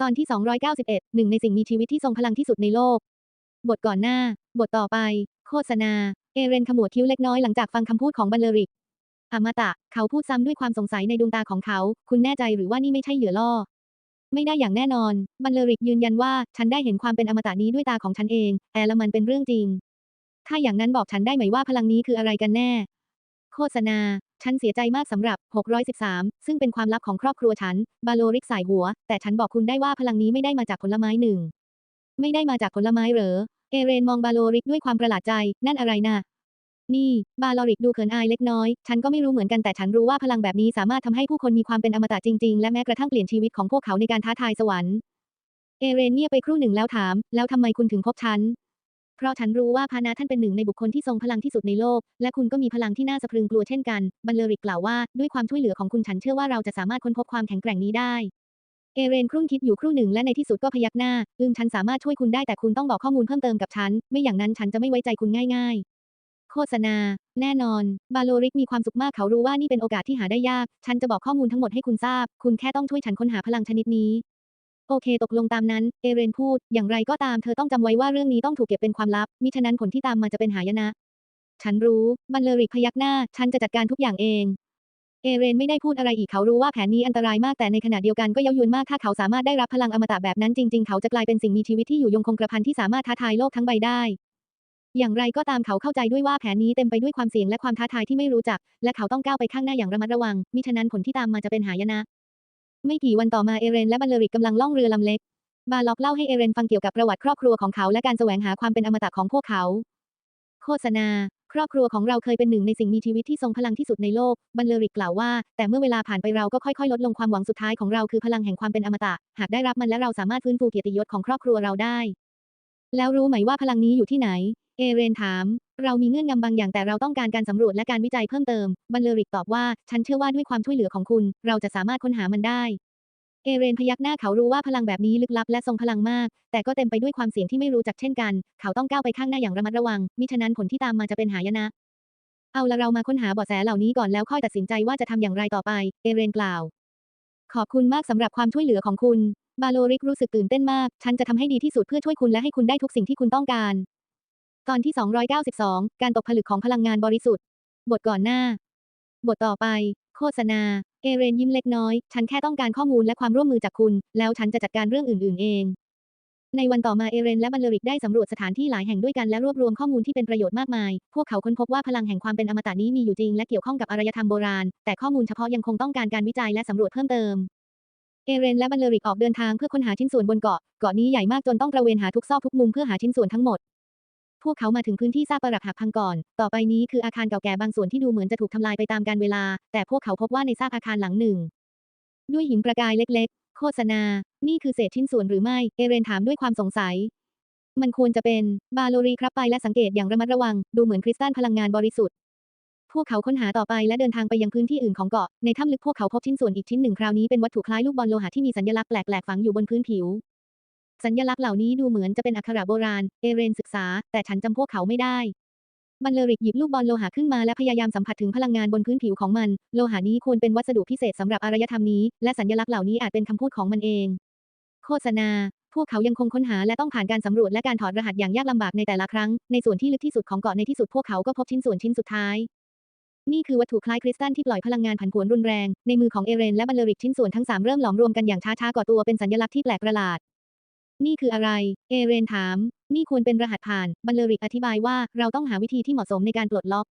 ตอนที่ 291 หนึ่งในสิ่งมีชีวิตที่ทรงพลังที่สุดในโลก บทก่อนหน้า บทต่อไป โฆษณา เอเรนขมวดคิ้วเล็กน้อยหลังจากฟังคำพูดของบัลเลริกอมตะ เขาพูดซ้ำด้วยความสงสัยในดวงตาของเขา คุณแน่ใจหรือว่านี่ไม่ใช่เหยื่อล่อ ไม่ได้อย่างแน่นอน บัลเลริกยืนยันว่าฉันได้เห็นความเป็นอมตะนี้ด้วยตาของฉันเองแต่ลมันเป็นเรื่องจริง ถ้าอย่างนั้นบอกฉันได้ไหมว่าพลังนี้คืออะไรกันแน่ โฆษณา ฉันเสียใจมากสำหรับ 613 ซึ่งเป็นความลับของครอบครัวฉัน บาโลริกสายหัว แต่ฉันบอกคุณได้ว่าพลังนี้ไม่ได้มาจากผลไม้หนึ่ง ไม่ได้มาจากผลไม้เหรอ เอเรนมองบาโลริกด้วยความประหลาดใจ นั่นอะไรนะนี่ บาโลริกดูเขินอายเล็กน้อย ฉันก็ไม่รู้เหมือนกันแต่ฉันรู้ว่าพลังแบบนี้สามารถทำให้ผู้คนมีความเป็นอมตะจริงๆ และแม้กระทั่งเปลี่ยนชีวิตของพวกเขาในการท้าทายสวรรค์ เอเรนเงียบไปครู่หนึ่งแล้วถาม แล้วทำไมคุณถึงพบฉัน เพราะฉันรู้ว่าพานาท่านเป็นหนึ่งในบุคคลที่ทรงพลังที่สุดในโลก และคุณก็มีพลังที่น่าสะพรึงกลัวเช่นกัน บัลเลริกกล่าวว่า ด้วยความช่วยเหลือของคุณฉันเชื่อว่าเราจะสามารถค้นพบความแข็งแกร่งนี้ได้ เอเรนครุ่นคิดอยู่ครู่หนึ่งและในที่สุดก็พยักหน้า อืมฉันสามารถช่วยคุณได้แต่คุณต้องบอกข้อมูลเพิ่มเติมกับฉัน ไม่อย่างนั้นฉันจะไม่ไว้ใจคุณง่าย ๆ โฆษณา แน่นอน บาโลริกมีความสุขมากเขารู้ว่านี่เป็นโอกาสที่หาได้ยาก ฉันจะบอกข้อมูลทั้งหมดให้คุณทราบ คุณแค่ต้องช่วยฉันค้นหาพลังชนิดนี้ โอเค ตกลงตามนั้น เอเรนพูด อย่างไรก็ตามเธอต้องจำไว้ว่าเรื่องนี้ต้องถูกเก็บเป็นความลับ มิฉะนั้นผลที่ตามมาจะเป็นหายนะ ฉันรู้ บัลเลริกพยักหน้า ฉันจะจัดการทุกอย่างเอง เอเรนไม่ได้พูดอะไรอีกเขารู้ว่าแผนนี้อันตรายมากแต่ในขณะเดียวกันก็เย้ายวนมากถ้าเขาสามารถได้รับพลังอมตะแบบนั้นจริง ๆ เขาจะกลายเป็นสิ่งมีชีวิตที่อยู่ยงคงกระพันที่สามารถท้าทายโลกทั้งใบได้ อย่างไรก็ตามเขาเข้าใจด้วยว่าแผนนี้เต็มไปด้วยความเสี่ยงและความท้าทายที่ไม่รู้จัก และเขาต้องก้าวไปข้างหน้าอย่างระมัดระวัง มิฉะนั้นผลที่ตามมาจะเป็นหายนะ ไม่กี่วันต่อมาเอเรนและบัลเลริกกำลังล่องเรือลำเล็ก บาล็อกเล่าให้เอเรนฟังเกี่ยวกับประวัติครอบครัวของเขาและการแสวงหาความเป็นอมตะของพวกเขา โฆษณา ครอบครัวของเราเคยเป็นหนึ่งในสิ่งมีชีวิตที่ทรงพลังที่สุดในโลก บัลเลริกกล่าวว่า แต่เมื่อเวลาผ่านไปเราก็ค่อยๆ ลดลงความหวังสุดท้ายของเราคือพลังแห่งความเป็นอมตะ หากได้รับมันและเราสามารถฟื้นฟูเกียรติยศของครอบครัวเราได้ แล้วรู้ไหมว่าพลังนี้อยู่ที่ไหน เอเรนถาม เรามีเงื่อนงำบางอย่างแต่เราต้องการการสำรวจและการวิจัยเพิ่มเติม บัลเลริกตอบว่า ฉันเชื่อว่าด้วยความช่วยเหลือของคุณ เราจะสามารถค้นหามันได้ เอเรนพยักหน้าเขารู้ว่าพลังแบบนี้ลึกลับและทรงพลังมาก แต่ก็เต็มไปด้วยความเสี่ยงที่ไม่รู้จักเช่นกัน เขาต้องก้าวไปข้างหน้าอย่างระมัดระวัง มิฉะนั้นผลที่ตามมาจะเป็นหายนะ เอาละเรามาค้นหาเบาะแสเหล่านี้ก่อนแล้วค่อยตัดสินใจว่าจะทำอย่างไรต่อไป เอเรนกล่าว ขอบคุณมากสำหรับความช่วยเหลือของคุณ บาโลริกรู้สึกตื่นเต้นมาก ฉันจะทำให้ดีที่สุดเพื่อช่วยคุณและให้คุณได้ทุกสิ่งที่คุณต้องการ ตอนที่ 292 การตกผลึกของพลังงานบริสุทธิ์ บทก่อนหน้า บทต่อไป โฆษณา เอเรนยิ้มเล็กน้อย ฉันแค่ต้องการข้อมูลและความร่วมมือจากคุณ แล้วฉันจะจัดการเรื่องอื่น ๆ เอง ในวันต่อมาเอเรนและบัลเลริกได้สำรวจสถานที่หลายแห่งด้วยกันและรวบรวมข้อมูลที่เป็นประโยชน์มากมาย พวกเขาค้นพบว่าพลังแห่งความเป็นอมตะนี้มีอยู่จริงและเกี่ยวข้องกับอารยธรรมโบราณ แต่ข้อมูลเฉพาะยังคงต้องการการวิจัยและสำรวจเพิ่มเติมเอเรนและบัลเลริกออกเดินทางเพื่อค้นหาชิ้นส่วนบนเกาะ เกาะนี้ใหญ่มากจนต้องตระเวนหาทุกซอกทุกมุมเพื่อหาชิ้นส่วนทั้งหมด พวกเขามาถึงพื้นที่ซากปรักหักพังก่อน ต่อไปนี้คืออาคารเก่าแก่บางส่วนที่ดูเหมือนจะถูกทำลายไปตามกาลเวลา แต่พวกเขาพบว่าในซากอาคารหลังหนึ่ง ด้วยหินประกายเล็กๆ โฆษณา นี่คือเศษชิ้นส่วนหรือไม่ เอเรนถามด้วยความสงสัย มันควรจะเป็นบาโลรีครับไปและสังเกตอย่างระมัดระวัง ดูเหมือนคริสตัลพลังงานบริสุทธิ์ พวกเขาค้นหาต่อไปและเดินทางไปยังพื้นที่อื่นของเกาะ ในถ้ำลึกพวกเขาพบชิ้นส่วนอีกชิ้นหนึ่งคราวนี้เป็นวัตถุคล้ายลูกบอลโลหะที่มีสัญลักษณ์แปลกๆฝังอยู่บนพื้นผิว สัญลักษณ์เหล่านี้ดูเหมือนจะเป็นอักขระโบราณ เอเรนศึกษา แต่ฉันจำพวกเขาไม่ได้บัลเลริกหยิบลูกบอลโลหะขึ้นมาและพยายามสัมผัสถึงพลังงานบนพื้นผิวของมัน โลหะนี้ควรเป็นวัสดุพิเศษสำหรับอารยธรรมนี้ และสัญลักษณ์เหล่านี้อาจเป็นคำพูดของมันเอง โฆษณา พวกเขายังคงค้นหาและต้องผ่านการสำรวจและการถอดรหัสอย่างยากลำบากในแต่ละครั้ง ในส่วนที่ลึกที่สุดของเกาะในที่สุดพวกเขาก็พบชิ้นส่วนชิ้นสุดท้าย นี่คือวัตถุคล้ายคริสตัลที่ปล่อยพลังงานผันผวนรุนแรง ในมือของเอเรนและบัลเลริกชิ้นส่วนทั้งสามเริ่มหลอมรวมกันอย่างช้าๆก่อตัวเป็นสัญลักษณ์ที่แปลกประหลาด นี่คืออะไร เอเรนถาม นี่ควรเป็นรหัสผ่าน บัลเลริกอธิบายว่าเราต้องหาวิธีที่เหมาะสมในการปลดล็อก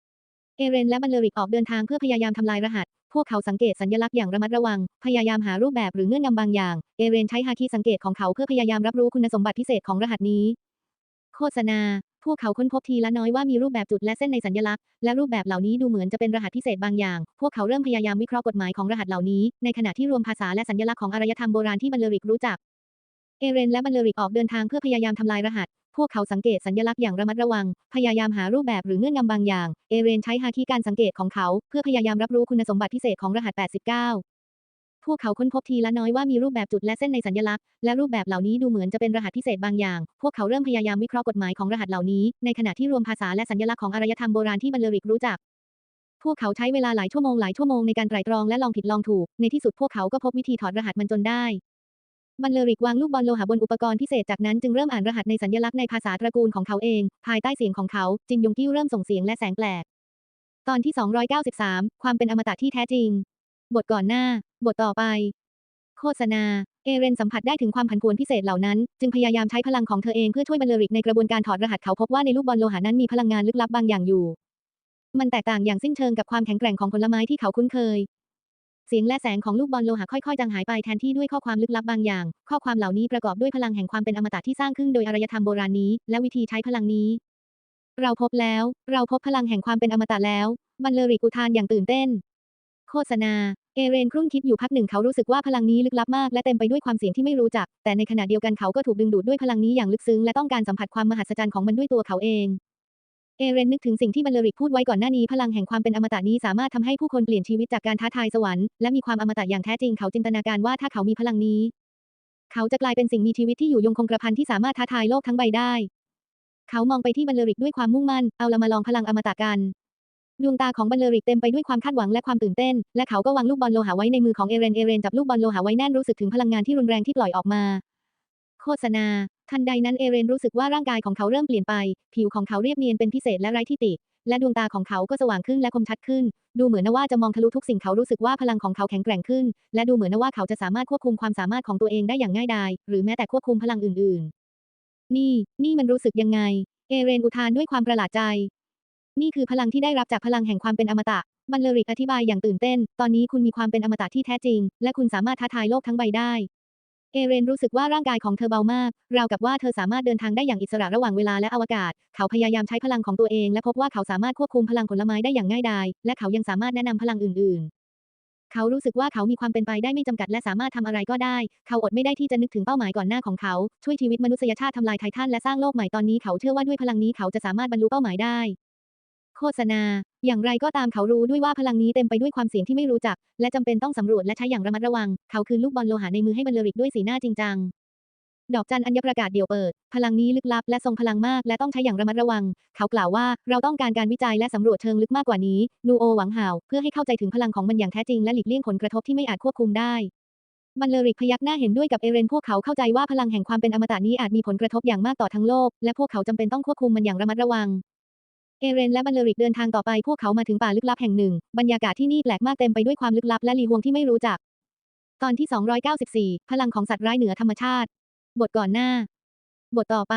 เอเรนและบัลเลริกออกเดินทางเพื่อพยายามทำลายรหัส พวกเขาสังเกตสัญลักษณ์อย่างระมัดระวัง พยายามหารูปแบบหรือเงื่อนงำบางอย่าง เอเรนใช้ฮาคิสังเกตของเขาเพื่อพยายามรับรู้คุณสมบัติพิเศษของรหัสนี้ โฆษณา พวกเขาค้นพบทีละน้อยว่ามีรูปแบบจุดและเส้นในสัญลักษณ์ และรูปแบบเหล่านี้ดูเหมือนจะเป็นรหัสพิเศษบางอย่าง พวกเขาเริ่มพยายามวิเคราะห์กฎหมายของรหัสเหล่านี้ ในขณะที่รวมภาษาและสัญลักษณ์ของอารยธรรมโบราณที่บัลเลริกรู้จัก เอเรนและบัลเลริกออกเดินทางเพื่อพยายามทำลายรหัส พวกเขาสังเกตสัญลักษณ์อย่างระมัดระวัง พยายามหารูปแบบหรือเงื่อนงำบางอย่าง เอเรนใช้ฮาคิการสังเกตของเขา เพื่อพยายามรับรู้คุณสมบัติพิเศษของรหัส 89 พวกเขาค้นพบทีละน้อยว่ามีรูปแบบจุดและเส้นในสัญลักษณ์ และรูปแบบเหล่านี้ดูเหมือนจะเป็นรหัสพิเศษบางอย่าง พวกเขาเริ่มพยายามวิเคราะห์กฎหมายของรหัสเหล่านี้ ในขณะที่รวมภาษาและสัญลักษณ์ของอารยธรรมโบราณที่บัลเลริกรู้จักพวกเขาใช้เวลาหลายชั่วโมงหลายชั่วโมงในการไตร่ตรองและลองผิดลองถูก ในที่สุดพวกเขาก็พบวิธีถอดรหัสมันจนได้ บัลเลริกวางลูกบอลโลหะบนอุปกรณ์พิเศษจากนั้นจึงเริ่มอ่านรหัสในสัญลักษณ์ในภาษาตระกูลของเขาเอง ภายใต้เสียงของเขา จินยงกิ้วเริ่มส่งเสียงและแสงแปลก ตอนที่ 293 ความเป็นอมตะที่แท้จริง บทก่อนหน้า บทต่อไป โฆษณา เอเรนสัมผัสได้ถึงความผันผวนพิเศษเหล่านั้น จึงพยายามใช้พลังของเธอเองเพื่อช่วยบัลเลริกในกระบวนการถอดรหัสเขาพบว่าในลูกบอลโลหะนั้นมีพลังงานลึกลับบางอย่างอยู่ มันแตกต่างอย่างสิ้นเชิงกับความแข็งแกร่งของผลไม้ที่เขาคุ้นเคย เสียงและแสงของลูกบอลโลหะค่อยๆจางหายไปแทนที่ด้วยข้อความลึกลับบางอย่าง ข้อความเหล่านี้ประกอบด้วยพลังแห่งความเป็นอมตะที่สร้างขึ้นโดยอารยธรรมโบราณนี้ และวิธีใช้พลังนี้ เราพบแล้ว เราพบพลังแห่งความเป็นอมตะแล้วบัลเลริกอุทานอย่างตื่นเต้น โฆษณา เอเรนครุ่นคิดอยู่พักหนึ่งเขารู้สึกว่าพลังนี้ลึกลับมากและเต็มไปด้วยความเสี่ยงที่ไม่รู้จัก แต่ในขณะเดียวกันเขาก็ถูกดึงดูดด้วยพลังนี้อย่างลึกซึ้งและต้องการสัมผัสความมหัศจรรย์ของมันด้วยตัวเขาเอง เอเรนนึกถึงสิ่งที่บัลเลริกพูดไว้ก่อนหน้านี้พลังแห่งความเป็นอมตะนี้สามารถทำให้ผู้คนเปลี่ยนชีวิตจากการท้าทายสวรรค์และมีความอมตะอย่างแท้จริงเขาจินตนาการว่าถ้าเขามีพลังนี้ เขาจะกลายเป็นสิ่งมีชีวิตที่อยู่ยงคงกระพันที่สามารถท้าทายโลกทั้งใบได้ เขามองไปที่บัลเลริกด้วยความมุ่งมั่นเอาละมาลองพลังอมตะกันดวงตาของบัลเลริกเต็มไปด้วยความคาดหวังและความตื่นเต้น และเขาก็วางลูกบอลโลหะไว้ในมือของเอเรนเอเรนจับลูกบอลโลหะไว้แน่นรู้สึกถึงพลังงานที่รุนแรงที่ปล่อยออกมา โฆษณา ทันใดนั้นเอเรนรู้สึกว่าร่างกายของเขาเริ่มเปลี่ยนไป ผิวของเขาเรียบเนียนเป็นพิเศษและไร้ที่ติ และดวงตาของเขาก็สว่างขึ้นและคมชัดขึ้น ดูเหมือนนว่าจะมองทะลุทุกสิ่งเขารู้สึกว่าพลังของเขาแข็งแกร่งขึ้น และดูเหมือนนว่าเขาจะสามารถควบคุมความสามารถของตัวเองได้อย่างง่ายดาย หรือแม้แต่ควบคุมพลังอื่น ๆ นี่ นี่มันรู้สึกยังไง เอเรนอุทานด้วยความประหลาดใจ นี่คือพลังที่ได้รับจากพลังแห่งความเป็นอมตะบัลเลริกอธิบายอย่างตื่นเต้น ตอนนี้คุณมีความเป็นอมตะที่แท้จริง และคุณสามารถท้าทายโลกทั้งใบได้ เอเรนรู้สึกว่าร่างกายของเธอเบามาก ราวกับว่าเธอสามารถเดินทางได้อย่างอิสระระหว่างเวลาและอวกาศ เขาพยายามใช้พลังของตัวเองและพบว่าเขาสามารถควบคุมพลังผลไม้ได้อย่างง่ายดาย และเขายังสามารถแนะนำพลังอื่น ๆ เขารู้สึกว่าเขามีความเป็นไปได้ไม่จำกัดและสามารถทำอะไรก็ได้ เขาอดไม่ได้ที่จะนึกถึงเป้าหมายก่อนหน้าของเขา ช่วยชีวิตมนุษยชาติทำลายไททันและสร้างโลกใหม่ตอนนี้เขาเชื่อว่าด้วยพลังนี้เขาจะสามารถบรรลุเป้าหมายได้ โฆษณา อย่างไรก็ตามเขารู้ด้วยว่าพลังนี้เต็มไปด้วยความเสี่ยงที่ไม่รู้จัก และจำเป็นต้องสำรวจและใช้อย่างระมัดระวัง เขาคืนลูกบอลโลหะในมือให้บัลเลริกด้วยสีหน้าจริงจังดอกจันอัญประกาศเดี่ยวเปิด พลังนี้ลึกลับและทรงพลังมากและต้องใช้อย่างระมัดระวัง เขากล่าวว่าเราต้องการการวิจัยและสำรวจเชิงลึกมากกว่านี้ นูโอหวังห่าว เพื่อให้เข้าใจถึงพลังของมันอย่างแท้จริงและหลีกเลี่ยงผลกระทบที่ไม่อาจควบคุมได้ บัลเลริกพยักหน้าเห็นด้วยกับเอเรนพวกเขาเข้าใจว่าพลังแห่งความเป็นอมตะนี้อาจมีผลกระทบอย่างมากต่อทั้งโลก และพวกเขาจำเป็นต้องควบคุมมันอย่างระมัดระวัง เอเรนและบัลเลริกเดินทางต่อไปพวกเขามาถึงป่าลึกลับแห่งหนึ่ง บรรยากาศที่นี่แปลกมากเต็มไปด้วยความลึกลับและลีฮวงที่ไม่รู้จัก ตอนที่ 294 พลังของสัตว์ร้ายเหนือธรรมชาติ บทก่อนหน้า บทต่อไป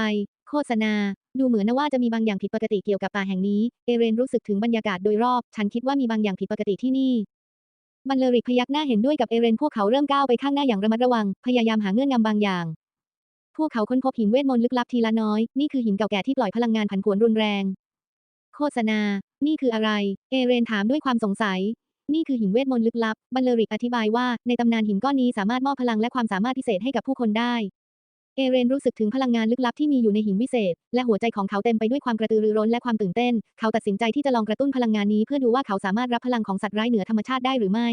โฆษณา ดูเหมือนนะว่าจะมีบางอย่างผิดปกติเกี่ยวกับป่าแห่งนี้ เอเรนรู้สึกถึงบรรยากาศโดยรอบ ฉันคิดว่ามีบางอย่างผิดปกติที่นี่บัลเลริกพยักหน้าเห็นด้วยกับเอเรนพวกเขาเริ่มก้าวไปข้างหน้าอย่างระมัดระวัง พยายามหาเงื่อนงำบางอย่างพวกเขาค้นพบหินเวทมนต์ลึกลับทีละน้อย นี่คือหินเก่าแก่ที่ปล่อยพลังงานผันผวนรุนแรง ฆษณา นี่คืออะไร เอเรนถามด้วยความสงสัย นี่คือหินเวทมนต์ลึกลับ บัลเลริกอธิบายว่า ในตำนานหินก้อนนี้สามารถมอบพลังและความสามารถพิเศษให้กับผู้คนได้ เอเรนรู้สึกถึงพลังงานลึกลับที่มีอยู่ในหินวิเศษ และหัวใจของเขาเต็มไปด้วยความกระตือรือร้นและความตื่นเต้น เขาตัดสินใจที่จะลองกระตุ้นพลังงานนี้เพื่อดูว่าเขาสามารถรับพลังของสัตว์ร้ายเหนือธรรมชาติได้หรือไม่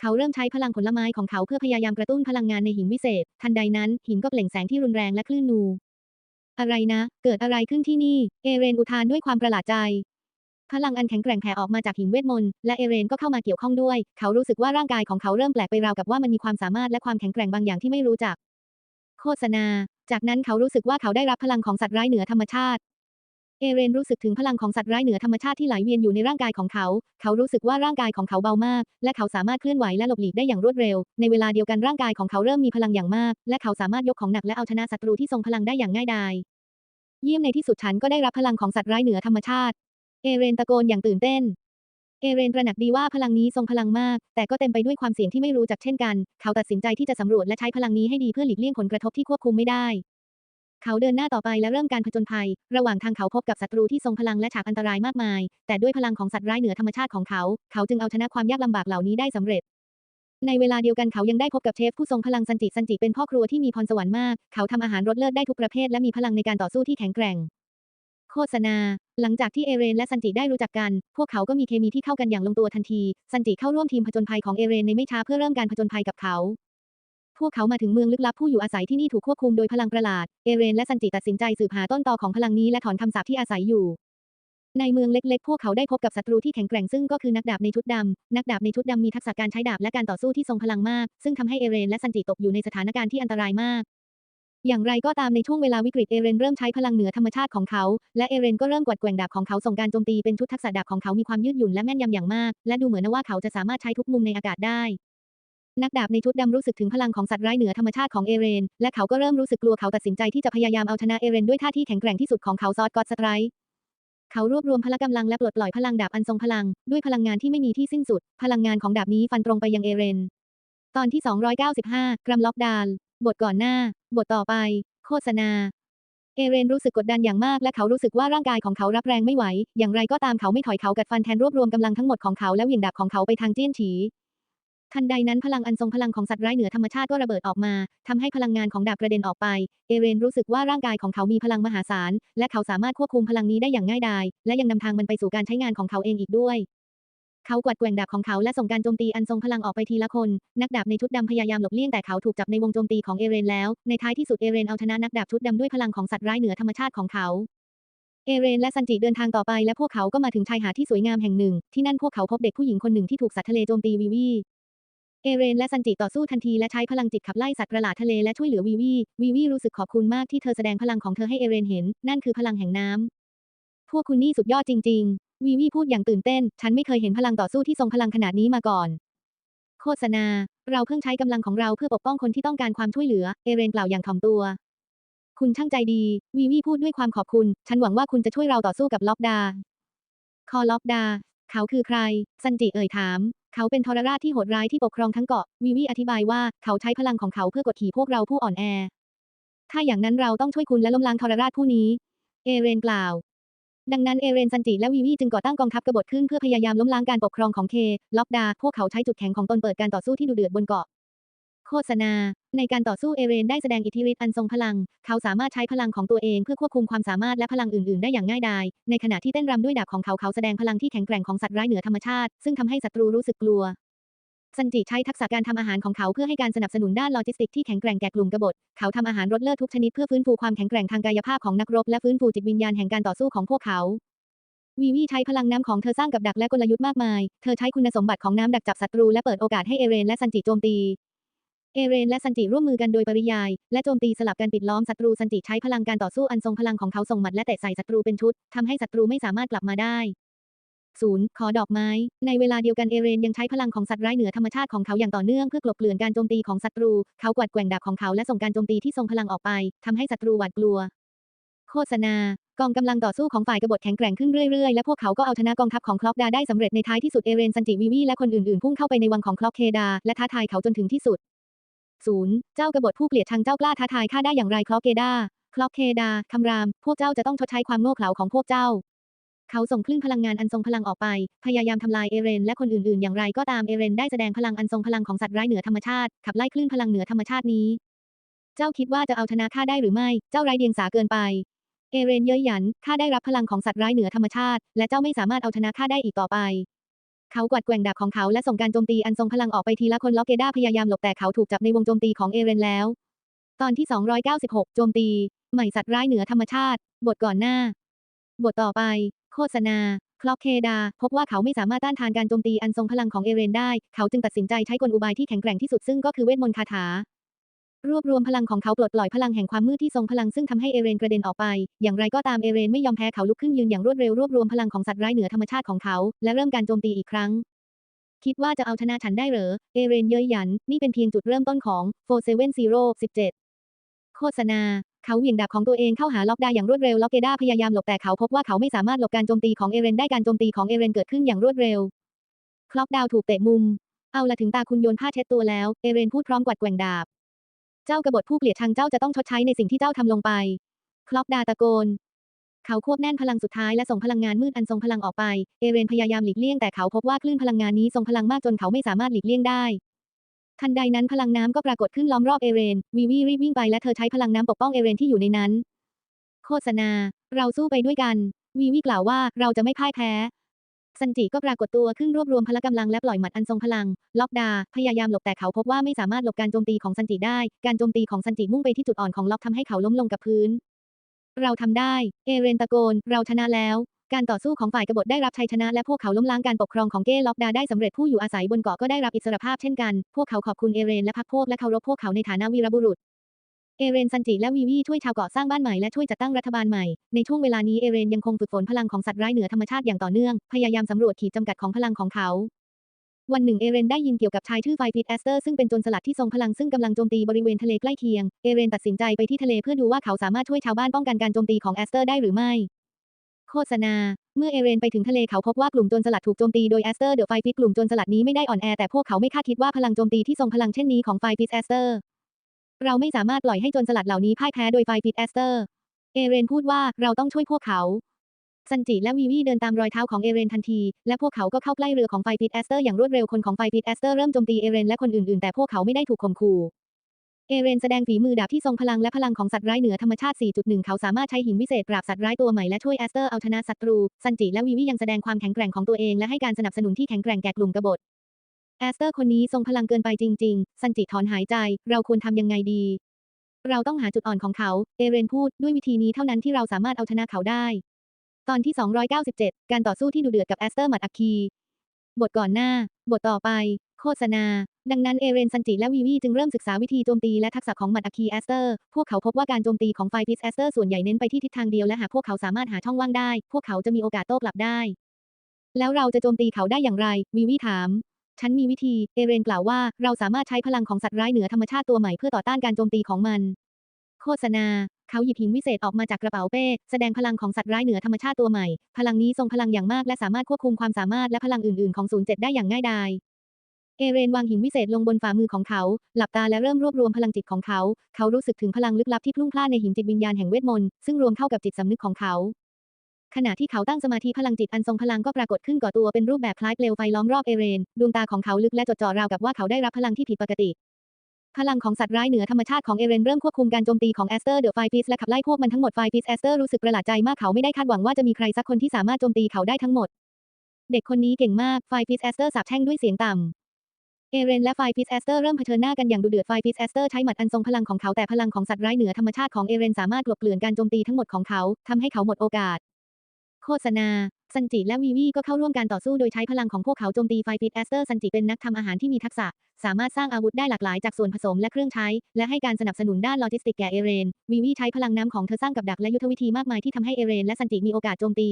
เขาเริ่มใช้พลังผลไม้ของเขาเพื่อพยายามกระตุ้นพลังงานในหินวิเศษ ทันใดนั้นหินก็เปล่งแสงที่รุนแรงและคลื่นนู อะไรนะ เกิดอะไรขึ้นที่นี่ เอเรนอุทานด้วยความประหลาดใจ พลังอันแข็งแกร่งแผ่ออกมาจากหินเวทมนต์และเอเรนก็เข้ามาเกี่ยวข้องด้วย เขารู้สึกว่าร่างกายของเขาเริ่มแปลกไปราวกับว่ามันมีความสามารถและความแข็งแกร่งบางอย่างที่ไม่รู้จัก โฆษณา จากนั้นเขารู้สึกว่าเขาได้รับพลังของสัตว์ร้ายเหนือธรรมชาติ เอเรนรู้สึกถึงพลังของสัตว์ร้ายเหนือธรรมชาติที่ไหลเวียนอยู่ในร่างกายของเขา เขารู้สึกว่าร่างกายของเขาเบามาก และเขาสามารถเคลื่อนไหวและหลบหลีกได้อย่างรวดเร็ว ในเวลาเดียวกันร่างกายของเขาเริ่มมีพลังอย่างมาก และเขาสามารถยกของหนักและเอาชนะศัตรูที่ทรงพลังได้อย่างง่ายดาย เยี่ยมในที่สุดฉันก็ได้รับพลังของสัตว์ร้ายเหนือธรรมชาติ เอเรนตะโกนอย่างตื่นเต้น เอเรนตระหนักดีว่าพลังนี้ทรงพลังมาก แต่ก็เต็มไปด้วยความเสี่ยงที่ไม่รู้จักเช่นกัน เขาตัดสินใจที่จะสำรวจและใช้พลังนี้ให้ดีเพื่อหลีกเลี่ยงผลกระทบที่ควบคุมไม่ได้ เขาเดินหน้าต่อไปและเริ่มการผจญภัย ระหว่างทางเขาพบกับศัตรูที่ทรงพลังและฉากอันตรายมากมาย แต่ด้วยพลังของสัตว์ร้ายเหนือธรรมชาติของเขา เขาจึงเอาชนะความยากลำบากเหล่านี้ได้สำเร็จ ในเวลาเดียวกันเขายังได้พบกับเชฟผู้ทรงพลังซันจิซันจิเป็นพ่อครัวที่มีพรสวรรค์มาก เขาทำอาหารรสเลิศได้ทุกประเภทและมีพลังในการต่อสู้ที่แข็งแกร่ง โฆษณา หลังจากที่เอเรนและซันจิได้รู้จักกัน พวกเขาก็มีเคมีที่เข้ากันอย่างลงตัวทันที ซันจิเข้าร่วมทีมผจญภัยของเอเรนในไม่ช้าเพื่อเริ่มการผจญภัยกับเขา พวกเขามาถึงเมืองลึกลับผู้อยู่อาศัยที่นี่ถูกควบคุมโดยพลังประหลาด เอเรนและซันจิตัดสินใจสืบหาต้นตอของพลังนี้และถอนคำสาปที่อาศัยอยู่ ในเมืองเล็กๆ พวกเขาได้พบกับศัตรูที่แข็งแกร่งซึ่งก็คือนักดาบในชุดดำ นักดาบในชุดดำมีทักษะการใช้ดาบและการต่อสู้ที่ทรงพลังมาก ซึ่งทำให้เอเรนและซันจิตกอยู่ในสถานการณ์ที่อันตรายมาก อย่างไรก็ตามในช่วงเวลาวิกฤตเอเรนเริ่มใช้พลังเหนือธรรมชาติของเขา และเอเรนก็เริ่มกวัดแกว่งดาบของเขาส่งการโจมตีเป็นชุดทักษะดาบของเขามีความยืดหยุ่นและแม่นยำอย่างมาก และดูเหมือนว่าเขาจะสามารถใช้ทุกมุมในอากาศได้ นักดาบในชุดดำรู้สึกถึงพลังของสัตว์ร้ายเหนือธรรมชาติของเอเรน และเขาก็เริ่มรู้สึกกลัวเขาตัดสินใจที่จะพยายามเอาชนะเอเรนด้วยท่าที่แข็งแกร่งที่สุดของเขาซอสกอตสไตร์เขารวบรวมพละกำลังและปลดปล่อยพลังดาบอันทรงพลัง ด้วยพลังงานที่ไม่มีที่สิ้นสุด พลังงานของดาบนี้ฟันตรงไปยังเอเรน ตอนที่ 295 กรัมล็อกดาลบทก่อนหน้า บทต่อไป โฆษณา เอเรนรู้สึกกดดันอย่างมากและเขารู้สึกว่าร่างกายของเขารับแรงไม่ไหว อย่างไรก็ตามเขาไม่ถอยเขากัดฟันแทนรวบรวมกำลังทั้งหมดของเขาและเหวี่ยงดาบของเขาไปทางเจี้ยนฉี ทันใดนั้นพลังอันทรงพลังของสัตว์ร้ายเหนือธรรมชาติก็ระเบิดออกมาทำให้พลังงานของดาบกระเด็นออกไป เอเรนรู้สึกว่าร่างกายของเขามีพลังมหาศาล และเขาสามารถควบคุมพลังนี้ได้อย่างง่ายดาย และยังนำทางมันไปสู่การใช้งานของเขาเองอีกด้วย เขากวัดแกว่งดาบของเขาและส่งการโจมตีอันทรงพลังออกไปทีละคน นักดาบในชุดดำพยายามหลบเลี่ยงแต่เขาถูกจับในวงโจมตีของเอเรนแล้ว ในท้ายที่สุดเอเรนเอาชนะนักดาบชุดดำด้วยพลังของสัตว์ร้ายเหนือธรรมชาติของเขาเอเรนและซันจิเดินทางต่อไปและพวกเขาก็มาถึงชายหาดที่สวยงามแห่งหนึ่ง ที่นั่นพวกเขาพบเด็กผู้หญิงคนหนึ่งที่ถูกสัตว์ทะเลโจมตีวีวี เอเรนและซันจิต่อสู้ทันทีและใช้พลังจิตขับไล่สัตว์ประหลาดทะเลและช่วยเหลือวีวี วีวีรู้สึกขอบคุณมากที่เธอแสดงพลังของเธอให้เอเรนเห็น นั่นคือพลังแห่งน้ำ พวกคุณนี่สุดยอดจริง ๆ วีวีพูดอย่างตื่นเต้น ฉันไม่เคยเห็นพลังต่อสู้ที่ทรงพลังขนาดนี้มาก่อน โฆษณา เราเพิ่งใช้กำลังของเราเพื่อปกป้องคนที่ต้องการความช่วยเหลือ เอเรนกล่าวอย่างถ่อมตัว คุณช่างใจดี วีวีพูดด้วยความขอบคุณ ฉันหวังว่าคุณจะช่วยเราต่อสู้กับล็อกดา คอล็อกดา เขาคือใคร ซันจิเอ่ยถาม เขาเป็นทรราชที่โหดร้ายที่ปกครองทั้งเกาะวีวีอธิบายว่าเขาใช้พลังของเขาเพื่อกดขี่พวกเราผู้อ่อนแอ ถ้าอย่างนั้นเราต้องช่วยคุณและล้มล้างทรราชผู้นี้ เอเรนกล่าว ดังนั้นเอเรนซันจิและวีวีจึงก่อตั้งกองทัพกบฏขึ้นเพื่อพยายามล้มล้างการปกครองของเค ล็อกดา พวกเขาใช้จุดแข็งของตนเปิดการต่อสู้ที่ดุเดือดบนเกาะ โฆษณา ในการต่อสู้เอเรนได้แสดงอิทธิฤทธิ์อันทรงพลัง เขาสามารถใช้พลังของตัวเองเพื่อควบคุมความสามารถและพลังอื่น ๆ ได้อย่างง่ายดาย ในขณะที่เต้นรำด้วยดาบของเขาเขาแสดงพลังที่แข็งแกร่งของสัตว์ร้ายเหนือธรรมชาติ ซึ่งทำให้ศัตรูรู้สึกกลัวซันจิใช้ทักษะการทำอาหารของเขาเพื่อให้การสนับสนุนด้านโลจิสติกที่แข็งแกร่งแก่กลุ่มกบฏ เขาทำอาหารรสเลิศทุกชนิดเพื่อฟื้นฟูความแข็งแกร่งทางกายภาพของนักรบและฟื้นฟูจิตวิญญาณแห่งการต่อสู้ของพวกเขาวีวีใช้พลังน้ำของเธอสร้างกับดักและกลยุทธ์มากมาย เธอใช้คุณสมบัติของน้ำดักจับศัตรูและเปิดโอกาสให้เอเรนและซันจิโจมตี เอเรนและซันจิร่วมมือกันโดยปริยาย และโจมตีสลับกันปิดล้อมศัตรูซันจิใช้พลังการต่อสู้อันทรงพลังของเขาส่งหมัดและเตะใส่ศัตรูเป็นชุดทำให้ศัตรูไม่สามารถกลับมาได้ศูนย์ขอดอกไม้ ในเวลาเดียวกันเอเรนยังใช้พลังของสัตว์ร้ายเหนือธรรมชาติของเขาอย่างต่อเนื่องเพื่อกลบเกลื่อนการโจมตีของศัตรู เขากวัดแกว่งดาบของเขาและส่งการโจมตีที่ทรงพลังออกไปทำให้ศัตรูหวาดกลัว โฆษณากองกำลังต่อสู้ของฝ่ายกบฏแข็งแกร่งขึ้นเรื่อยๆ และพวกเขาก็เอาชนะกองทัพของคล็อกดาได้สำเร็จในท้ายที่สุดเอเรนซันจิวีวีและคนอื่นๆ พุ่งเข้าไปในวังของคล็อกเคดาและท้าทายเขาจนถึงที่สุด ศูนย์เจ้ากบฏผู้เกลียดชังเจ้ากล้าท้าทายข้าได้อย่างไรคล็อกเคดาคล็อกเคดาคำราม พวกเจ้าจะต้องชดใช้ความโง่เขลาของพวกเจ้า เขาส่งคลื่นพลังงานอันทรงพลังออกไป พยายามทำลายเอเรนและคนอื่นๆ อย่างไรก็ตามเอเรนได้แสดงพลังอันทรงพลังของสัตว์ร้ายเหนือธรรมชาติขับไล่คลื่นพลังเหนือธรรมชาตินี้ เจ้าคิดว่าจะเอาชนะข้าได้หรือไม่ เจ้าไร้เดียงสาเกินไป เอเรนเย้ยหยันข้าได้รับพลังของสัตว์ร้ายเหนือธรรมชาติ และเจ้าไม่สามารถเอาชนะข้าได้อีกต่อไป เขากวัดแกว่งดาบของเขาและส่งการโจมตีอันทรงพลังออกไปทีละคนล็อกเกด้าพยายามหลบแต่เขาถูกจับในวงโจมตีของเอเรนแล้ว ตอนที่ 296 โจมตี ใหม่สัตว์ร้ายเหนือธรรมชาติ บทก่อนหน้า บทต่อไป โฆษณา คล็อกเคดา พบว่าเขาไม่สามารถต้านทานการโจมตีอันทรงพลังของเอเรนได้ เขาจึงตัดสินใจใช้กลอุบายที่แข็งแกร่งที่สุดซึ่งก็คือเวทมนต์คาถา รวบรวมพลังของเขาปลดปล่อยพลังแห่งความมืดที่ทรงพลังซึ่งทำให้เอเรนกระเด็นออกไป อย่างไรก็ตามเอเรนไม่ยอมแพ้เขาลุกขึ้นยืนอย่างรวดเร็วรวบรวมพลังของสัตว์ร้ายเหนือธรรมชาติของเขา และเริ่มการโจมตีอีกครั้ง คิดว่าจะเอาชนะฉันได้เหรอ เอเรนเย้ยหยัน นี่เป็นเพียงจุดเริ่มต้นของ470 17 โฆษณา เขาเหวี่ยงดาบของตัวเองเข้าหาล็อกดาอย่างรวดเร็วล็อกเกด้าพยายามหลบแต่เขาพบว่าเขาไม่สามารถหลบการโจมตีของเอเรนได้การโจมตีของเอเรนเกิดขึ้นอย่างรวดเร็ว คล็อกดาวถูกเตะมุม เอาละถึงตาคุณโยนผ้าเช็ดตัวแล้ว เอเรนพูดพร้อมกวัดแกว่งดาบ เจ้ากบฏผู้เกลียดชังเจ้าจะต้องชดใช้ในสิ่งที่เจ้าทำลงไป คล็อกดาตะโกน เขาควบแน่นพลังสุดท้ายและส่งพลังงานมืดอันทรงพลังออกไป เอเรนพยายามหลีกเลี่ยงแต่เขาพบว่าคลื่นพลังงานนี้ทรงพลังมากจนเขาไม่สามารถหลีกเลี่ยงได้ ทันใดนั้นพลังน้ำก็ปรากฏขึ้นล้อมรอบเอเรน วีวีรีบวิ่งไปและเธอใช้พลังน้ำปกป้องเอเรนที่อยู่ในนั้น โฆษณา เราสู้ไปด้วยกัน วีวีกล่าวว่าเราจะไม่พ่ายแพ้ ซันจิก็ปรากฏตัวขึ้นรวบรวมพละกำลังและปล่อยหมัดอันทรงพลัง ล็อกดา พยายามหลบแต่เขาพบว่าไม่สามารถหลบการโจมตีของซันจิได้ การโจมตีของซันจิมุ่งไปที่จุดอ่อนของล็อกทำให้เขาล้มลงกับพื้น เราทำได้ เอเรนตะโกน เราชนะแล้ว การต่อสู้ของฝ่ายกบฏได้รับชัยชนะและพวกเขาล้มล้างการปกครองของเก้ล็อกดาได้สำเร็จผู้อยู่อาศัยบนเกาะก็ได้รับอิสรภาพเช่นกัน พวกเขาขอบคุณเอเรนและพรรคพวกและเคารพพวกเขาในฐานะวีรบุรุษ เอเรนซันจิและวีวีช่วยชาวเกาะสร้างบ้านใหม่และช่วยจัดตั้งรัฐบาลใหม่ ในช่วงเวลานี้เอเรนยังคงฝึกฝนพลังของสัตว์ร้ายเหนือธรรมชาติอย่างต่อเนื่อง พยายามสำรวจขีดจำกัดของพลังของเขา วันหนึ่งเอเรนได้ยินเกี่ยวกับชายชื่อไฟฟิตแอสเตอร์ซึ่งเป็นโจรสลัดที่ทรงพลังซึ่งกำลังโจมตีบริเวณทะเลใกล้เคียง เอเรนตัดสินใจไปที่ทะเลเพื่อดูว่าเขาสามารถช่วยชาวบ้านป้องกันการโจมตีของแอสเตอร์ได้หรือไม่ โฆษณา เมื่อเอเรนไปถึงทะเลเขาพบว่ากลุ่มโจรสลัดถูกโจมตีโดยแอสเตอร์เดอะไฟฟิตกลุ่มโจรสลัดนี้ไม่ได้อ่อนแอแต่พวกเขาไม่คาดคิดว่าพลังโจมตีที่ทรงพลังเช่นนี้ของไฟฟิตแอสเตอร์ เราไม่สามารถปล่อยให้โจรสลัดเหล่านี้พ่ายแพ้โดยไฟฟิตแอสเตอร์ เอเรนพูดว่าเราต้องช่วยพวกเขาซันจิและวีวีเดินตามรอยเท้าของเอเรนทันที และพวกเขาก็เข้าใกล้เรือของไฟฟิตแอสเตอร์อย่างรวดเร็วคนของไฟฟิตแอสเตอร์เริ่มโจมตีเอเรนและคนอื่นๆ แต่พวกเขาไม่ได้ถูกข่มขู่ เอเรนแสดงฝีมือดาบที่ทรงพลังและพลังของสัตว์ร้ายเหนือธรรมชาติ 4.1 เขาสามารถใช้หินวิเศษปราบสัตว์ร้ายตัวใหม่และช่วยแอสเตอร์เอาชนะศัตรู ซันจิและวีวียังแสดงความแข็งแกร่งของตัวเองและให้การสนับสนุนที่แข็งแกร่งแก่กลุ่มกบฏ แอสเตอร์คนนี้ทรงพลังเกินไปจริง ๆ ซันจิถอนหายใจ เราควรทำยังไงดี เราต้องหาจุดอ่อนของเขา เอเรนพูดด้วยวิธีนี้เท่านั้นที่เราสามารถเอาชนะเขาได้ ตอนที่ 297 การต่อสู้ที่ดุเดือดกับแอสเตอร์หมัดอัคคี บทก่อนหน้า บทต่อไป โฆษณา ดังนั้นเอเรนซันจิและวีวีจึงเริ่มศึกษาวิธีโจมตีและทักษะของมัดอัคคีแอสเตอร์ พวกเขาพบว่าการโจมตีของไฟพิสแอสเตอร์ส่วนใหญ่เน้นไปที่ทิศทางเดียวและหากพวกเขาสามารถหาช่องว่างได้ พวกเขาจะมีโอกาสโต้กลับได้ แล้วเราจะโจมตีเขาได้อย่างไร วีวีถาม ฉันมีวิธี เอเรนกล่าวว่า เราสามารถใช้พลังของสัตว์ร้ายเหนือธรรมชาติตัวใหม่เพื่อต่อต้านการโจมตีของมัน โฆษณา เขาหยิบหินวิเศษออกมาจากกระเป๋าเป้ แสดงพลังของสัตว์ร้ายเหนือธรรมชาติตัวใหม่ พลังนี้ทรงพลังอย่างมากและสามารถควบคุมความสามารถและพลังอื่นๆของศูนย์เจ็ดได้อย่างง่ายดาย เอเรนวางหินวิเศษลงบนฝ่ามือของเขา หลับตาและเริ่มรวบรวมพลังจิตของเขา เขารู้สึกถึงพลังลึกลับที่พลุ่งพล่านในหินจิตวิญญาณแห่งเวทมนต์ซึ่งรวมเข้ากับจิตสำนึกของเขา ขณะที่เขาตั้งสมาธิพลังจิตอันทรงพลังก็ปรากฏขึ้นก่อตัวเป็นรูปแบบคล้ายเปลวไฟล้อมรอบเอเรน ดวงตาของเขาลึกและจดจ่อราวกับว่าเขาได้รับพลังที่ผิดปกติ พลังของสัตว์ร้ายเหนือธรรมชาติของเอเรนเริ่มควบคุมการโจมตีของแอสเตอร์เดอะไฟฟิสและขับไล่พวกมันทั้งหมดไฟฟิสแอสเตอร์รู้สึกประหลาดใจมากเขาไม่ได้คาดหวังว่าจะมีใครสักคนที่สามารถโจมตีเขาได้ทั้งหมด เด็กคนนี้เก่งมากไฟฟิสแอสเตอร์สาบแช่งด้วยเสียงต่ำเอเรนและไฟฟิสแอสเตอร์เริ่มเผชิญหน้ากันอย่างดุเดือดไฟฟิสแอสเตอร์ใช้หมัดอันทรงพลังของเขาแต่พลังของสัตว์ร้ายเหนือธรรมชาติของเอเรนสามารถกลบเกลื่อนการโจมตีทั้งหมดของเขาทำให้เขาหมดโอกาส โฆษณา ซันจิและวีวีก็เข้าร่วมการต่อสู้โดยใช้พลังของพวกเขาโจมตีไฟฟิตแอสเตอร์ซันจิเป็นนักทำอาหารที่มีทักษะ สามารถสร้างอาวุธได้หลากหลายจากส่วนผสมและเครื่องใช้ และให้การสนับสนุนด้านโลจิสติกแก่เอเรน วีวีใช้พลังน้ำของเธอสร้างกับดักและยุทธวิธีมากมายที่ทำให้เอเรนและซันจิมีโอกาสโจมตี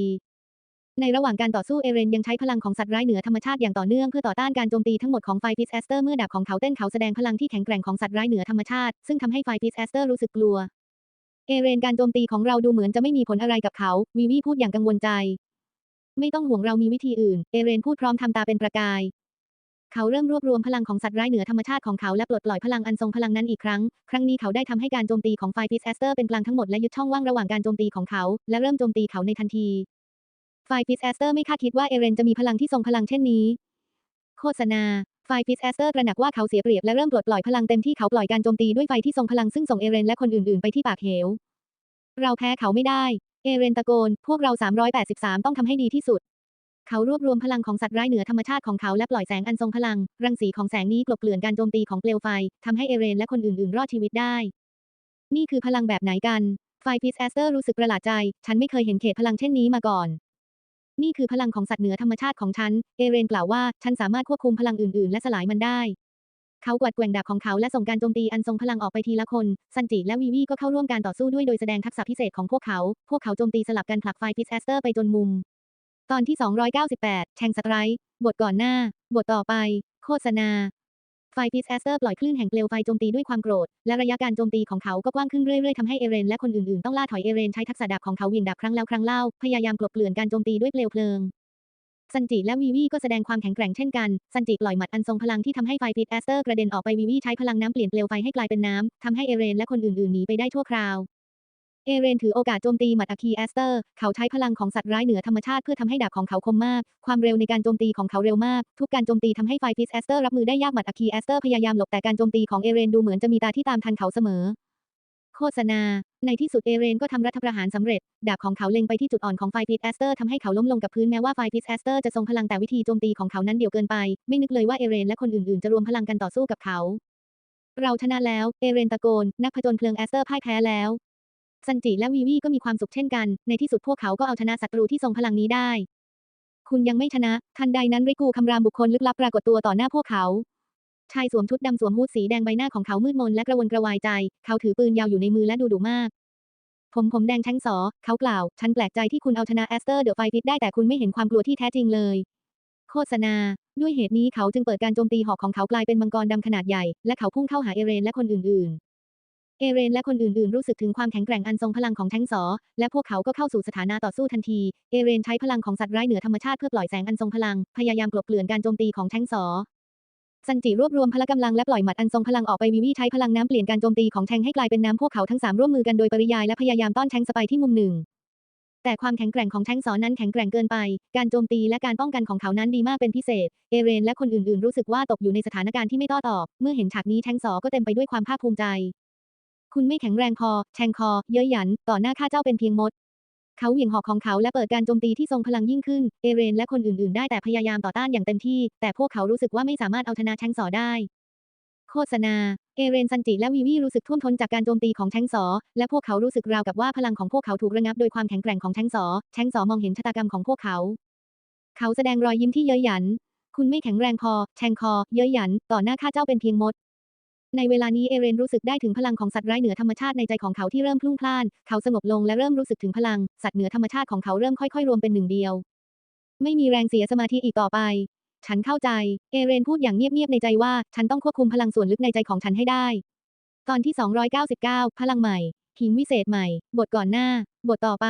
ในระหว่างการต่อสู้เอเรนยังใช้พลังของสัตว์ร้ายเหนือธรรมชาติอย่างต่อเนื่องเพื่อต่อต้านการโจมตีทั้งหมดของไฟฟิสแอสเตอร์เมื่อดาบของเขาเต้นเขาแสดงพลังที่แข็งแกร่งของสัตว์ร้ายเหนือธรรมชาติ ซึ่งทำให้ไฟฟิสแอสเตอร์รู้สึกกลัว เอเรนการโจมตีของเราดูเหมือนจะไม่มีผลอะไรกับเขา วีวีพูดอย่างกังวลใจ ไม่ต้องห่วงเรามีวิธีอื่น เอเรนพูดพร้อมทำตาเป็นประกาย เขาเริ่มรวบรวมพลังของสัตว์ร้ายเหนือธรรมชาติของเขาและปลดปล่อยพลังอันทรงพลังนั้นอีกครั้ง ครั้งนี้เขาได้ทำให้การโจมตีของไฟฟิสแอสเตอร์เป็นกลางทั้งหมดและยึดช่องว่างระหว่างการโจมตีของเขา และเริ่มโจมตีเขาในทันทีไฟฟิสแอสเตอร์ไม่คาดคิดว่าเอเรนจะมีพลังที่ทรงพลังเช่นนี้ โฆษณา ไฟฟิสแอสเตอร์ตระหนักว่าเขาเสียเปรียบและเริ่มปลดปล่อยพลังเต็มที่เขาปล่อยการโจมตีด้วยไฟที่ทรงพลังซึ่งส่งเอเรนและคนอื่นๆ ไปที่ปากเหว เราแพ้เขาไม่ได้ เอเรนตะโกน พวกเรา 383 ต้องทำให้ดีที่สุด เขารวบรวมพลังของสัตว์ร้ายเหนือธรรมชาติของเขาและปล่อยแสงอันทรงพลัง รังสีของแสงนี้กลบเกลื่อนการโจมตีของเปลวไฟทำให้เอเรนและคนอื่นๆ รอดชีวิตได้ นี่คือพลังแบบไหนกันไฟฟิสแอสเตอร์รู้สึกประหลาดใจ ฉันไม่เคยเห็นเขตพลังเช่นนี้มาก่อน นี่คือพลังของสัตว์เหนือธรรมชาติของฉัน เอเรนกล่าวว่า ฉันสามารถควบคุมพลังอื่น ๆ และสลายมันได้ เขากวาดแกว่งดาบของเขาและส่งการโจมตีอันทรงพลังออกไปทีละคน ซันจิและวีวีก็เข้าร่วมการต่อสู้ด้วยโดยแสดงทักษะพิเศษของพวกเขา พวกเขาโจมตีสลับกันผลักไฟฟิสแอสเตอร์ไปจนมุม ตอนที่ 298 แทงสไตร์บทก่อนหน้า บทต่อไป โฆษณา ไฟฟิสแอสเตอร์ปล่อยคลื่นแห่งเปลวไฟโจมตีด้วยความโกรธ และระยะการโจมตีของเขาก็กว้างขึ้นเรื่อยๆทำให้เอเรนและคนอื่นๆ ต้องล่าถอยเอเรนใช้ทักษะดาบของเขาเวี่ยงดาบครั้งแล้วครั้งเล่า พยายามกลบเกลื่อนการโจมตีด้วยเปลวเพลิงซันจิและวีวีก็แสดงความแข็งแกร่งเช่นกัน ซันจิปล่อยหมัดอันทรงพลังที่ทำให้ไฟฟิตแอสเตอร์กระเด็นออกไปวีวีใช้พลังน้ำเปลี่ยนเปลวไฟให้กลายเป็นน้ำทำให้เอเรนและคนอื่นๆหนีไปได้ชั่วคราว เอเรนถือโอกาสโจมตีหมัดอาคีแอสเตอร์ เขาใช้พลังของสัตว์ร้ายเหนือธรรมชาติเพื่อทำให้ดาบของเขาคมมาก ความเร็วในการโจมตีของเขาเร็วมาก ทุกการโจมตีทำให้ไฟฟิสแอสเตอร์รับมือได้ยากหมัดอาคีแอสเตอร์พยายามหลบแต่การโจมตีของเอเรนดูเหมือนจะมีตาที่ตามทันเขาเสมอ โฆษณา ในที่สุดเอเรนก็ทำรัฐประหารสำเร็จ ดาบของเขาเล็งไปที่จุดอ่อนของไฟฟิสแอสเตอร์ทำให้เขาล้มลงกับพื้นแม้ว่าไฟฟิสแอสเตอร์จะทรงพลังแต่วิธีโจมตีของเขานั้นเดี่ยวเกินไป ไม่นึกเลยว่าเอเรนและคนอื่นๆจะรวมพลังกันต่อสู้กับเขา เราชนะแล้ว เอเรนตะโกน นักผจญเพลิงแอสเตอร์พ่ายแพ้แล้ว ซันจิและวีวีก็มีความสุขเช่นกัน ในที่สุดพวกเขาก็เอาชนะศัตรูที่ทรงพลังนี้ได้ คุณยังไม่ชนะ ทันใดนั้นริกูคำรามบุคคลลึกลับปรากฏตัวต่อหน้าพวกเขา ชายสวมชุดดำสวมฮูดสีแดงใบหน้าของเขามืดมนและกระวนกระวายใจ เขาถือปืนยาวอยู่ในมือและดูดุมาก ผมผมแดงแช้งสอ เขากล่าว ฉันแปลกใจที่คุณเอาชนะแอสเตอร์เดอะไฟพิทได้แต่คุณไม่เห็นความกลัวที่แท้จริงเลย โฆษณา ด้วยเหตุนี้เขาจึงเปิดการโจมตีหอกของเขากลายเป็นมังกรดำขนาดใหญ่ และเขาพุ่งเข้าหาเอเรนและคนอื่นๆ เอเรนและคนอื่นๆ รู้สึกถึงความแข็งแกร่งอันทรงพลังของแท้งสอ และพวกเขาก็เข้าสู่สถานะต่อสู้ทันที เอเรนใช้พลังของสัตว์ร้ายเหนือธรรมชาติเพื่อปล่อยแสงอันทรงพลัง พยายามกลบเกลื่อนการโจมตีของแท้งสอ ซันจิรวบรวมพละกำลังและปล่อยหมัดอันทรงพลังออกไปวิวีใช้พลังน้ำเปลี่ยนการโจมตีของแทงให้กลายเป็นน้ำพวกเขาทั้งสามร่วมมือกันโดยปริยายและพยายามต้อนแทงสไปที่มุมหนึ่ง แต่ความแข็งแกร่งของแทงสอนนั้นแข็งแกร่งเกินไป การโจมตีและการป้องกันของเขานั้นดีมากเป็นพิเศษ เอเรนและคนอื่นๆ รู้สึกว่าตกอยู่ในสถานการณ์ที่ไม่ต้อตอบ เมื่อเห็นฉากนี้แทงสอก็เต็มไปด้วยความภาคภูมิใจ คุณไม่แข็งแรงพอแทงคอ เย้ยหยัน ต่อหน้าข้าเจ้าเป็นเพียงมด เขาเหวี่ยงหอกของเขาและเปิดการโจมตีที่ทรงพลังยิ่งขึ้น เอเรนและคนอื่นๆ ได้แต่พยายามต่อต้านอย่างเต็มที่ แต่พวกเขารู้สึกว่าไม่สามารถเอาชนะแทงสอได้ โฆษณา เอเรนซันจิและวีวีรู้สึกท่วมท้นจากการโจมตีของแทงสอ และพวกเขารู้สึกราวกับว่าพลังของพวกเขาถูกระงับโดยความแข็งแกร่งของแทงสอ แทงสอมองเห็นชะตากรรมของพวกเขา เขาแสดงรอยยิ้มที่เย้ยหยัน คุณไม่แข็งแรงพอ แทงคอ เย้ยหยัน ต่อหน้าข้าเจ้าเป็นเพียงมด ในเวลานี้เอเรนรู้สึกได้ถึงพลังของสัตว์ไร้เหนือธรรมชาติในใจของเขาที่เริ่มพลุ่งพล่าน เขาสงบลงและเริ่มรู้สึกถึงพลัง สัตว์เหนือธรรมชาติของเขาเริ่มค่อยๆ รวมเป็นหนึ่งเดียว ไม่มีแรงเสียสมาธิอีกต่อไป ฉันเข้าใจ เอเรนพูดอย่างเงียบๆในใจว่า ฉันต้องควบคุมพลังส่วนลึกในใจของฉันให้ได้ ตอนที่ 299 พลังใหม่หินวิเศษใหม่ บทก่อนหน้า บทต่อไป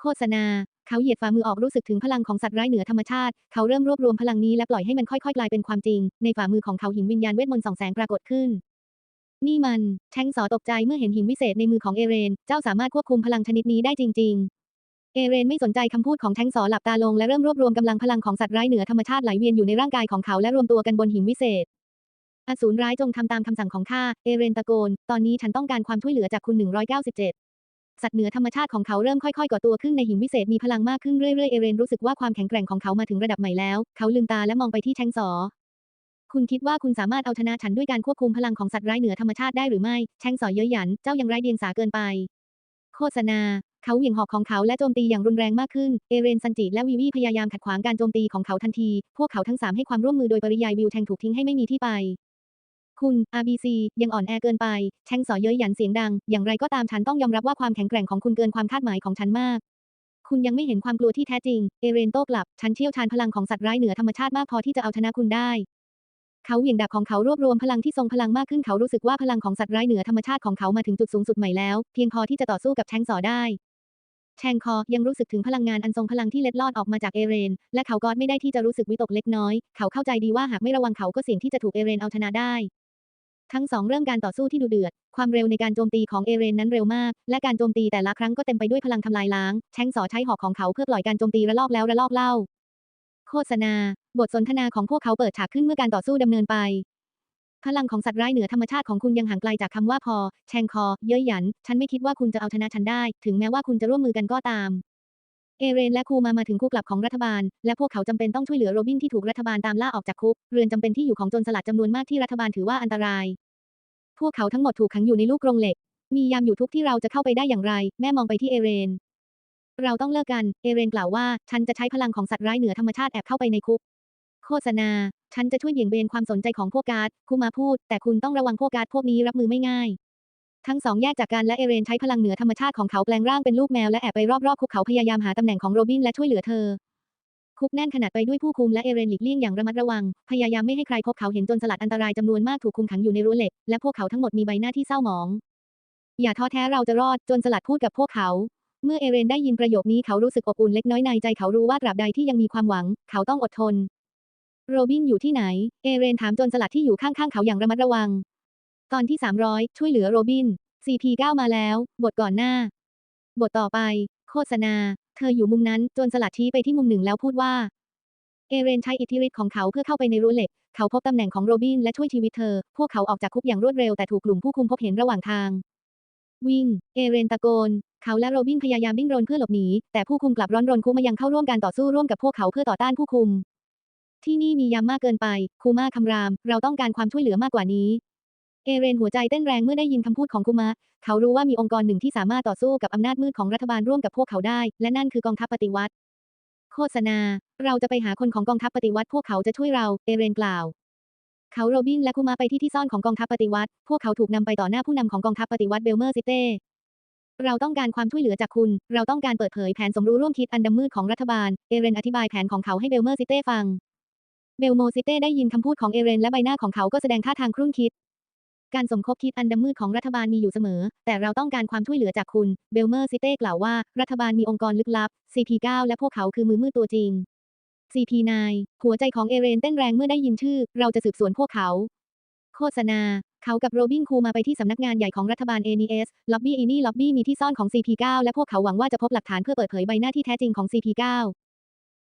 โฆษณา เขาเหยียดฝ่ามือออกรู้สึกถึงพลังของสัตว์ร้ายเหนือธรรมชาติ เขาเริ่มรวบรวมพลังนี้และปล่อยให้มันค่อยๆ กลายเป็นความจริง ในฝ่ามือของเขาหินวิญญาณเวทมนต์ส่องแสงปรากฏขึ้น นี่มัน แทงสอตกใจเมื่อเห็นหินวิเศษในมือของเอเรน เจ้าสามารถควบคุมพลังชนิดนี้ได้จริง ๆเอเรนไม่สนใจคำพูดของแทงสอหลับตาลงและเริ่มรวบรวมกำลังพลังของสัตว์ร้ายเหนือธรรมชาติไหลเวียนอยู่ในร่างกายของเขาและรวมตัวกันบนหินวิเศษ อสูรร้ายจงทำตามคำสั่งของข้า เอเรนตะโกน ตอนนี้ฉันต้องการความช่วยเหลือจากคุณ 197 สัตว์เหนือธรรมชาติของเขาเริ่มค่อยๆก่อตัวขึ้นในหินวิเศษมีพลังมากขึ้นเรื่อยๆเอเรนรู้สึกว่าความแข็งแกร่งของเขามาถึงระดับใหม่แล้ว เขาลืมตาและมองไปที่แทงสอ คุณคิดว่าคุณสามารถเอาชนะฉันด้วยการควบคุมพลังของสัตว์ร้ายเหนือธรรมชาติได้หรือไม่แทงสอเย้ยหยันเจ้ายังไร้เดียงสาเกินไป โฆษณา เขาเหวี่ยงหอกของเขาและโจมตีอย่างรุนแรงมากขึ้นเอเรนซันจิและวีวีพยายามขัดขวางการโจมตีของเขาทันที พวกเขาทั้งสามให้ความร่วมมือโดยปริยายวิวแทงถูกทิ้งให้ไม่มีที่ไป คุณ RBC ยังอ่อนแอเกินไปแทงสอเย้ยหยันเสียงดัง อย่างไรก็ตามฉันต้องยอมรับว่าความแข็งแกร่งของคุณเกินความคาดหมายของฉันมาก คุณยังไม่เห็นความกลัวที่แท้จริง เอเรนโต้กลับ ฉันเชี่ยวชาญพลังของสัตว์ร้ายเหนือธรรมชาติมากพอที่จะเอาชนะคุณได้ เขาเหวี่ยงดาบของเขารวบรวมพลังที่ทรงพลังมากขึ้น เขารู้สึกว่าพลังของสัตว์ร้ายเหนือธรรมชาติของเขามาถึงจุดสูงสุดใหม่แล้ว เพียงพอที่จะต่อสู้กับแทงสอได้แชงคอยังรู้สึกถึงพลังงานอันทรงพลังที่เล็ดลอดออกมาจากเอเรน และเขาก็ไม่ได้ที่จะรู้สึกวิตกเล็กน้อย เขาเข้าใจดีว่าหากไม่ระวังเขาก็เสี่ยงที่จะถูกเอเรนเอาชนะได้ ทั้งสองเริ่มการต่อสู้ที่ดุเดือด ความเร็วในการโจมตีของเอเรนนั้นเร็วมาก และการโจมตีแต่ละครั้งก็เต็มไปด้วยพลังทำลายล้าง แชงสอใช้หอกของเขาเพื่อปล่อยการโจมตีระลอกแล้วระลอกเล่า โฆษณา บทสนทนาของพวกเขาเปิดฉากขึ้นเมื่อการต่อสู้ดำเนินไป พลังของสัตว์ร้ายเหนือธรรมชาติของคุณยังห่างไกลจากคำว่าพอ แชงคอ เย้ยหยัน ฉันไม่คิดว่าคุณจะเอาชนะฉันได้ ถึงแม้ว่าคุณจะร่วมมือกันก็ตาม เอเรนและคูมามาถึงคู่กลับของรัฐบาล และพวกเขาจำเป็นต้องช่วยเหลือโรบินที่ถูกรัฐบาลตามล่าออกจากคุก เรือนจำเป็นที่อยู่ของโจรสลัดจำนวนมากที่รัฐบาลถือว่าอันตราย พวกเขาทั้งหมดถูกขังอยู่ในลูกกรงเหล็ก มียามอยู่ทุกที่เราจะเข้าไปได้อย่างไร แม่มองไปที่เอเรน เราต้องเลิกกัน เอเรนกล่าวว่า ฉันจะใช้พลังของสัตว์ร้ายเหนือธรรมชาติแอบเข้าไปในคุก โฆษณา ฉันจะช่วยเบี่ยงเบนความสนใจของพวกการ์ดคูมาพูด แต่คุณต้องระวังพวกการ์ดพวกนี้รับมือไม่ง่าย ทั้งสองแยกจากกันและเอเรนใช้พลังเหนือธรรมชาติของเขาแปลงร่างเป็นลูกแมวและแอบไปรอบๆคุกเขาพยายามหาตำแหน่งของโรบินและช่วยเหลือเธอ คุกแน่นขนาดไปด้วยผู้คุมและเอเรนหลีกเลี่ยงอย่างระมัดระวัง พยายามไม่ให้ใครพบเขาเห็นจนสลัดอันตรายจำนวนมากถูกคุมขังอยู่ในรั้วเหล็ก และพวกเขาทั้งหมดมีใบหน้าที่เศร้าหมอง อย่าท้อแท้เราจะรอดจนสลัดพูดกับพวกเขา เมื่อเอเรนได้ยินประโยคนี้เขารู้สึกอบอุ่นเล็กน้อยในใจเขารู้ว่าตราบใดที่ยังมีความหวัง เขาต้องอดทน โรบินอยู่ที่ไหน เอเรนถามจนสลัดที่อยู่ข้างๆเขาอย่างระมัดระวัง ตอนที่ 300 ช่วยเหลือโรบิน CP9 มาแล้ว บทก่อนหน้า บทต่อไป โฆษณา เธออยู่มุมนั้นจนสลัดชี้ไปที่มุมหนึ่งแล้วพูดว่า เอเรนใช้อิทธิฤทธิ์ของเขาเพื่อเข้าไปในรั้วเหล็ก เขาพบตำแหน่งของโรบินและช่วยชีวิตเธอ พวกเขาออกจากคุกอย่างรวดเร็วแต่ถูกกลุ่มผู้คุมพบเห็นระหว่างทาง วิ่ง เอเรนตะโกน เขาและโรบินพยายามวิ่งรนเพื่อหลบหนี แต่ผู้คุมกลับร้อนรนคุมายังเข้าร่วมการต่อสู้ร่วมกับพวกเขาเพื่อต่อต้านผู้คุม ที่นี่มียามมากเกินไป คูมาคำราม เราต้องการความช่วยเหลือมากกว่านี้ เอเรนหัวใจเต้นแรงเมื่อได้ยินคำพูดของคุมะ เขารู้ว่ามีองค์กรหนึ่งที่สามารถต่อสู้กับอำนาจมืดของรัฐบาลร่วมกับพวกเขาได้ และนั่นคือกองทัพปฏิวัติ โฆษณา เราจะไปหาคนของกองทัพปฏิวัติ พวกเขาจะช่วยเรา เอเรนกล่าว เขาโรบินและคุมะไปที่ที่ซ่อนของกองทัพปฏิวัติ พวกเขาถูกนำไปต่อหน้าผู้นำของกองทัพปฏิวัติเบลเมอร์ซิเต้เราต้องการความช่วยเหลือจากคุณ เราต้องการเปิดเผยแผนสมรู้ร่วมคิดอันดำมืดของรัฐบาล เอเรนอธิบายแผนของเขาให้เบลเมอร์ซิเต้ฟัง เบลโมซิเต้ได้ยินคำพูดของเอเรนและใบหน้าของเขาก็แสดงท่าทางครุ่นคิด การสมคบคิดอันดำมืดของรัฐบาลมีอยู่เสมอ แต่เราต้องการความช่วยเหลือจากคุณ เบลเมอร์ซิเต้กล่าวว่า รัฐบาลมีองค์กรลึกลับ CP9 และพวกเขาคือมือมืดตัวจริง CP9 หัวใจของเอเรนเต้นแรงเมื่อได้ยินชื่อ เราจะสืบสวนพวกเขา โฆษณา เขากับโรบินคูมาไปที่สำนักงานใหญ่ของรัฐบาล ANS ล็อบบี้อีนี่ล็อบบี้มีที่ซ่อนของ CP9 และพวกเขาหวังว่าจะพบหลักฐานเพื่อเปิดเผยใบหน้าที่แท้จริงของ CP9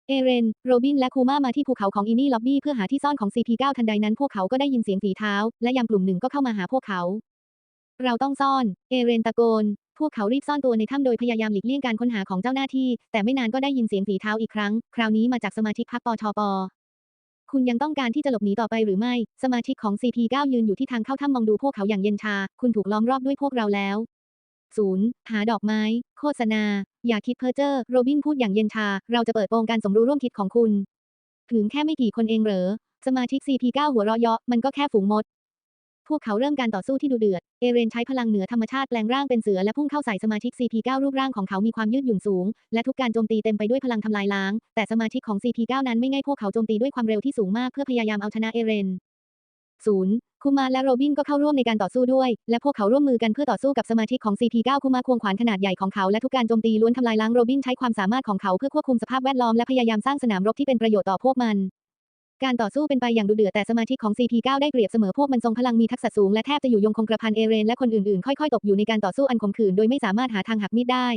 เอเรน โรบินและคูมามาที่ภูเขาของอีนี่ล็อบบี้เพื่อหาที่ซ่อนของ CP9 ทันใดนั้นพวกเขาก็ได้ยินเสียงฝีเท้า และยามกลุ่มหนึ่งก็เข้ามาหาพวกเขา เราต้องซ่อน เอเรนตะโกน พวกเขารีบซ่อนตัวในถ้ำโดยพยายามหลีกเลี่ยงการค้นหาของเจ้าหน้าที่ แต่ไม่นานก็ได้ยินเสียงฝีเท้าอีกครั้ง คราวนี้มาจากสมาชิกพรรคปชปคุณยังต้องการที่จะหลบหนีต่อไปหรือไม่ สมาชิกของ CP9 ยืนอยู่ที่ทางเข้าถ้ำมองดูพวกเขาอย่างเย็นชา คุณถูกล้อมรอบด้วยพวกเราแล้วศูนย์หาดอกไม้ โฆษณา อย่าคิดเพ้อเจ้อโรบินพูดอย่างเย็นชา เราจะเปิดโปงการสมรู้ร่วมคิดของคุณ ถึงแค่ไม่กี่คนเองเหรอ สมาชิก CP9 หัวเราะเยาะมันก็แค่ฝูงมด พวกเขาเริ่มการต่อสู้ที่ดุเดือด เอเรนใช้พลังเหนือธรรมชาติแปลงร่างเป็นเสือและพุ่งเข้าใส่สมาชิก CP9 รูปร่างของเขามีความยืดหยุ่นสูง และทุกการโจมตีเต็มไปด้วยพลังทำลายล้าง แต่สมาชิกของ CP9 นั้นไม่ง่ายพวกเขาโจมตีด้วยความเร็วที่สูงมากเพื่อพยายามเอาชนะเอเรนศูนย์ คุมาและโรบินก็เข้าร่วมในการต่อสู้ด้วย และพวกเขาร่วมมือกันเพื่อต่อสู้กับสมาชิกของ CP9 คุมาควงขวานขนาดใหญ่ของเขาและทุกการโจมตีล้วนทำลายล้างโรบินใช้ความสามารถของเขาเพื่อควบคุมสภาพแวดล้อมและพยายามสร้างสนามรบที่เป็นประโยชน์ต่อพวกมัน การต่อสู้เป็นไปอย่างดุเดือดแต่สมาชิกของ CP9 ได้เปรียบเสมอพวกมันทรงพลังมีทักษะสูงและแทบจะอยู่ยงคงกระพันเอเรนและคนอื่นๆ ค่อยๆตกอยู่ในการต่อสู้อันขมขื่นโดยไม่สามารถหาทางหักมีดได้